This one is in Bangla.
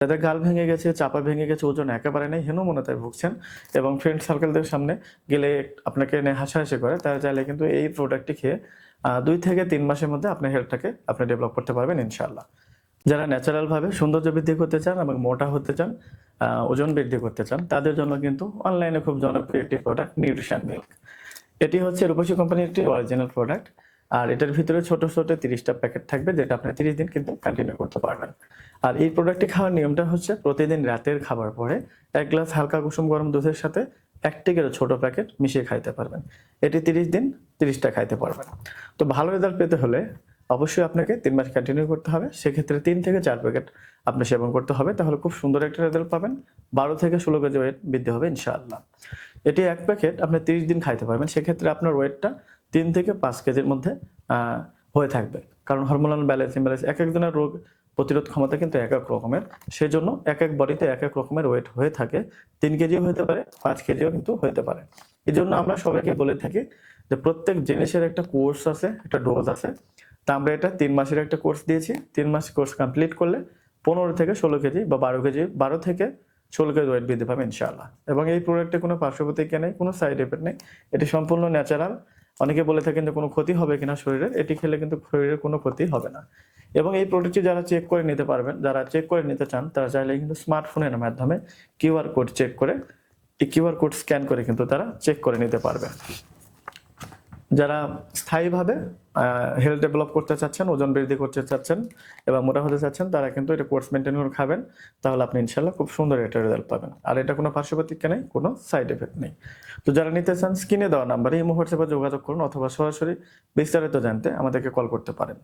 যাদের গাল ভেঙে গেছে, চাপা ভেঙে গেছে, ওজন একেবারে নেই হীনমনতায় ভুগছেন এবং ফ্রেন্ড সার্কেলদের সামনে গেলে আপনাকে হাসাহাসি করে। তারা চাইলে কিন্তু এই প্রোডাক্টটি খেয়ে দুই থেকে তিন মাসের মধ্যে আপনার হেলথটাকে আপনি ডেভেলপ করতে পারবেন ইনশাআল্লাহ। যারা ন্যাচারালভাবে সৌন্দর্য বৃদ্ধি করতে চান এবং মোটা হতে চান ওজন বৃদ্ধি করতে চান, তাদের জন্য কিন্তু অনলাইনে খুব জনপ্রিয় একটি প্রোডাক্ট নিউট্রিশন মিল্ক এটি হচ্ছে রূপসী কোম্পানির একটি অরিজিনাল প্রোডাক্ট আর এটার ভিতরে ছোট ছোট তিরিশটা প্যাকেট থাকবে, যেটা আপনি তিরিশ দিন কিন্তু কন্টিনিউ করতে পারবেন। আর এই প্রোডাক্টটি খাওয়ার নিয়মটা হচ্ছে প্রতিদিন রাতের খাবার পরে এক গ্লাস হালকা কুসুম গরম দুধের সাথে এক টিকের ছোট প্যাকেট মিশিয়ে খাইতে পারবেন। এটি তিরিশ দিন তিরিশটা খাইতে পারবেন। তো ভালো রেজাল্ট পেতে হলে অবশ্যই আপনাকে তিন মাস কন্টিনিউ করতে হবে। সেক্ষেত্রে তিন থেকে চার প্যাকেট আপনি সেবন করতে হবে, তাহলে খুব সুন্দর একটা রেজাল্ট পাবেন। বারো থেকে ষোলো কেজি ওয়েট বৃদ্ধি হবে ইনশাআল্লাহ। এটি এক প্যাকেট আপনি তিরিশ দিন খাইতে পারবেন। সেক্ষেত্রে আপনার ওয়েটটা তিন থেকে পাঁচ কেজির মধ্যে হয়ে থাকবে। কারণ হরমোনাল ব্যালেন্স ইমব্যালেন্স এক একজনের রোগ প্রতিরোধ ক্ষমতা কিন্তু এক এক রকমের। সেজন্য এক এক বডিতে এক এক রকমের ওয়েট হয়ে থাকে। তিন কেজিও হতে পারে, পাঁচ কেজিও কিন্তু হতে পারে। এই জন্য আমরা সবাইকে বলে থাকি যে প্রত্যেক জিনিসের একটা কোর্স আছে, একটা ডোজ আছে। তা আমরা এটা তিন মাসের একটা কোর্স দিয়েছি। তিন মাস কোর্স কমপ্লিট করলে পনেরো থেকে ষোলো কেজি বা বারো কেজি, বারো থেকে ষোলো কেজি ওয়েট বৃদ্ধি পাবে ইনশাআল্লাহ। এবং এই প্রোডাক্টে কোনো পার্শ্ব প্রতিক্রিয়া নেই, কোনো সাইড এফেক্ট নেই। এটি সম্পূর্ণ ন্যাচারাল অনেকে বলে থাকেন যে কোনো ক্ষতি হবে কিনা শরীরের, এটি খেলে কিন্তু শরীরের কোনো ক্ষতি হবে না। এবং এই প্রোডাক্টটি যারা চেক করে নিতে পারবেন, যারা চেক করে নিতে চান, তারা চাইলে কিন্তু স্মার্টফোনের মাধ্যমে কিউআর কোড চেক করে, এই কিউআর কোড স্ক্যান করে কিন্তু তারা চেক করে নিতে পারবে। যারা স্থায়ীভাবে হেলথ ডেভেলপ করতে চাচ্ছেন, ওজন বৃদ্ধি করতে চাচ্ছেন এবং মোটা হতে চাচ্ছেন, তারা কিন্তু এটা কোর্স মেনটেন করে খাবেন। তাহলে আপনি ইনশাল্লাহ খুব সুন্দর এটা রেজাল্ট পাবেন। আর এটা কোনো পার্শ্বপ্রতিক্রিয়া নেই, কোনো সাইড এফেক্ট নেই। তো যারা নিতে চান স্ক্রিনে দেওয়া নাম্বারে এই মুহূর্তে যোগাযোগ করুন অথবা সরাসরি বিস্তারিত জানতে আমাদেরকে কল করতে পারেন।